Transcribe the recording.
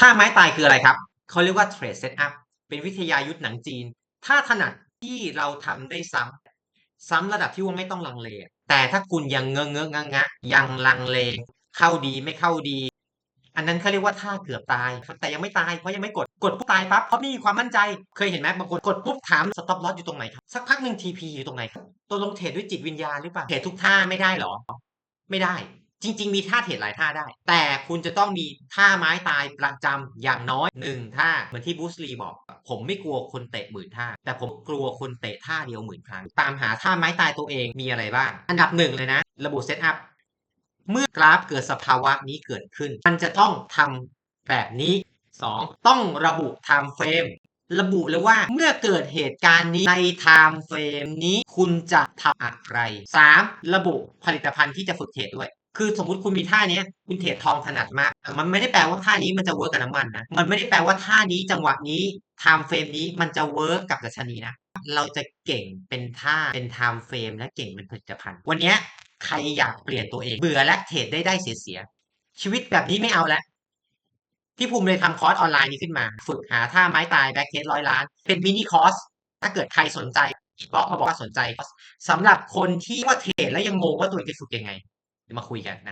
ท่าไม้ตายคืออะไรครับ เขาเรียกว่า trade setup เป็นวิทยายุทธหนังจีน ถ้าถนัดที่เราทำได้ซ้ำซ้ำระดับที่ว่าไม่ต้องลังเล แต่ถ้าคุณยังเงอะเงอะงะงะยังลังเล เข้าดีไม่เข้าดี อันนั้นเขาเรียกว่าท่าเกือบตาย แต่ยังไม่ตายเพราะยังไม่กด กดปุ๊บตายปั๊บเพราะไม่มีความมั่นใจ เคยเห็นไหมบางคนกดปุ๊บถามสต็อปลอสอยู่ตรงไหนครับ สักพักหนึ่ง TP อยู่ตรงไหนครับตัวลงเทรดด้วยจิตวิญญาณหรือเปล่า เทรดทุกท่าไม่ได้หรอ ไม่ได้ จริง ๆ มีท่าเทรดหลายท่าได้ แต่คุณจะต้องมีท่าไม้ตายประจำอย่างน้อยหนึ่งท่าเหมือนที่บูสลีบอก ผมไม่กลัวคนเตะหมื่นท่า แต่ผมกลัวคนเตะท่าเดียวหมื่นครั้ง ตามหาท่าไม้ตายตัวเองมีอะไรบ้าง อันดับหนึ่งเลยนะ ระบุเซตอัพ เมื่อกราฟเกิดสภาวะนี้เกิดขึ้น มันจะต้องทำแบบนี้ 2. ต้องระบุ time frame ระบุเลยว่าเมื่อเกิดเหตุการณ์นี้ใน time frame นี้คุณจะทำอะไร 3. ระบุผลิตภัณฑ์ที่จะฝึกเทรดด้วย คือสมมติคุณมีท่านี้คุณเทรดทองถนัดมาก มันไม่ได้แปลว่าท่านี้มันจะเวิร์กกับน้ำมันนะมันไม่ได้แปลว่าท่านี้จังหวะนี้ time frame นี้มันจะเวิร์กกับดัชนีนะเราจะเก่งเป็นท่าเป็น time frame และเก่งเป็นผลิตภัณฑ์ วันเนี้ยใครอยากเปลี่ยนตัวเองเบื่อและเทรดได้ได้เสียเสียชีวิตแบบนี้ไม่เอาแล้วพี่ภูมิเลยทำคอร์สออนไลน์นี้ขึ้นมา ฝึกหาท่าไม้ตายแบ็กเทสร้อยล้าน เป็นมินิคอร์สถ้าเกิดใครสนใจบอกมาบอกว่าสนใจสำหรับคนที่ว่าเทรดแล้วยังงงว่าตัวเองจะฝึกยังไง มาคุยกันนะครับ